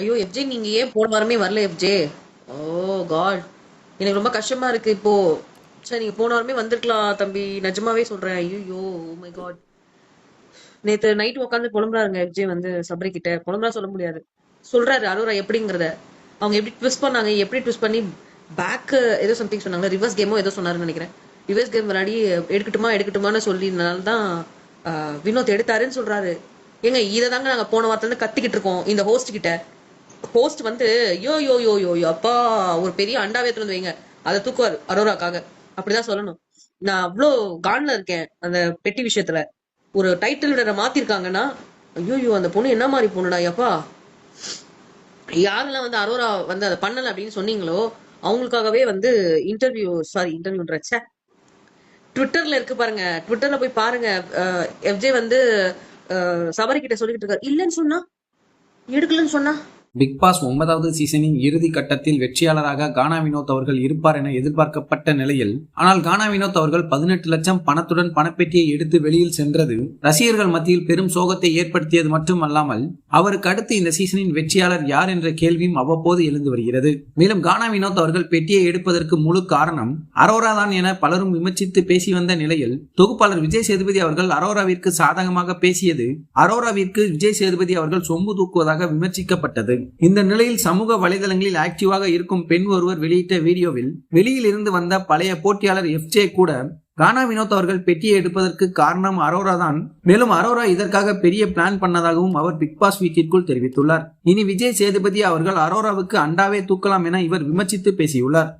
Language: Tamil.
ஐயோ எஃப்ஜே நீங்க ஏன் போன வாரமே வரல எஃப்ஜே ஓ காட் எனக்கு ரொம்ப கஷ்டமா இருக்கு இப்போ. சரி நீங்க போன வாரமே வந்திருக்கலாம் தம்பி. நிஜமாவே சொல்றேன். ஐயோ மை காட் நேத்து நைட் உட்காந்து புலம்புறாருங்க எஃப்ஜே வந்து சபரி கிட்ட. புலம்புறா சொல்ல முடியாது. சொல்றாரு அரோரா எப்படிங்கிறத. அவங்க எப்படி ட்விஸ்ட் பண்ணாங்க எப்படி ட்விஸ்ட் பண்ணி பேக் ஏதோ சம்திங் சொன்னாங்க. ரிவர்ஸ் கேமோ ஏதோ சொன்னாருன்னு நினைக்கிறேன். ரிவர்ஸ் கேம் விளையாடி எடுக்கட்டுமா எடுக்கட்டுமான்னு சொல்லினால தான் வினோத் எடுத்தாருன்னு சொல்றாரு. ஏங்க இதை தாங்க நாங்க போன வாரத்துல இருந்து கத்திக்கிட்டு இருக்கோம் இந்த ஹோஸ்ட் கிட்ட. ஹோஸ்ட் வந்து யோ யோ யோ யோ யோ அப்பா ஒரு பெரிய அண்டாவே எடுத்துட்டு வைங்க. அதை தூக்குவார் அரோராக்காக. அப்படிதான் சொல்லணும். நான் அவ்வளோ கான்ல இருக்கேன் அந்த பெட்டி விஷயத்துல. ஒரு டைட்டில் விடரை மாத்திருக்காங்கன்னா ஐயோ அந்த பொண்ணு என்ன மாதிரி பொண்ணுடா எப்பா யாரெல்லாம் வந்து அரோரா வந்து அதை பண்ணல அப்படின்னு சொன்னீங்களோ அவங்களுக்காகவே வந்து இன்டர்வியூ சாரி இன்டர்வியூன்றச்ச ட்விட்டர்ல இருக்கு பாருங்க. ட்விட்டர்ல போய் பாருங்க. எஃப்ஜே வந்து சபரி கிட்ட சொல்லிக்கிட்டு இருக்காரு. இல்லைன்னு சொன்னா? எடுக்கலன்னு சொன்னா? பிக் பாஸ் ஒன்பதாவது சீசனின் இறுதி கட்டத்தில் வெற்றியாளராக கானா வினோத் அவர்கள் இருப்பார் என எதிர்பார்க்கப்பட்ட நிலையில் ஆனால் கானா வினோத் அவர்கள் பதினெட்டு லட்சம் பணத்துடன் பணப்பெட்டியை எடுத்து வெளியில் சென்றது ரசிகர்கள் மத்தியில் பெரும் சோகத்தை ஏற்படுத்தியது மட்டுமல்லாமல் அவருக்கு அடுத்து இந்த சீசனின் வெற்றியாளர் யார் என்ற கேள்வியும் அவ்வப்போது எழுந்து வருகிறது. மேலும் கானா வினோத் அவர்கள் பெட்டியை எடுப்பதற்கு முழு காரணம் அரோரா தான் என பலரும் விமர்சித்து பேசி வந்த நிலையில் தொகுப்பாளர் விஜய் சேதுபதி அவர்கள் அரோராவிற்கு சாதகமாக பேசியது அரோராவிற்கு விஜய் சேதுபதி அவர்கள் சொம்பு தூக்குவதாக விமர்சிக்கப்பட்டது. இந்த நிலையில் சமூக வலைதளங்களில் ஆக்டிவாக இருக்கும் பெண் ஒருவர் வெளியிட்ட வீடியோவில் வெளியில் இருந்து வந்த பழைய போட்டியாளர் எஃப்ஜே கூட கானா வினோத் அவர்கள் பெட்டியை எடுப்பதற்கு காரணம் அரோரா தான். மேலும் அரோரா இதற்காக பெரிய பிளான் பண்ணதாகவும் அவர் பிக் பாஸ் வீட்டிற்குள் தெரிவித்துள்ளார். இனி விஜய் சேதுபதி அவர்கள் அரோராவுக்கு அண்டாவே தூக்கலாம் என இவர் விமர்சித்து பேசியுள்ளார்.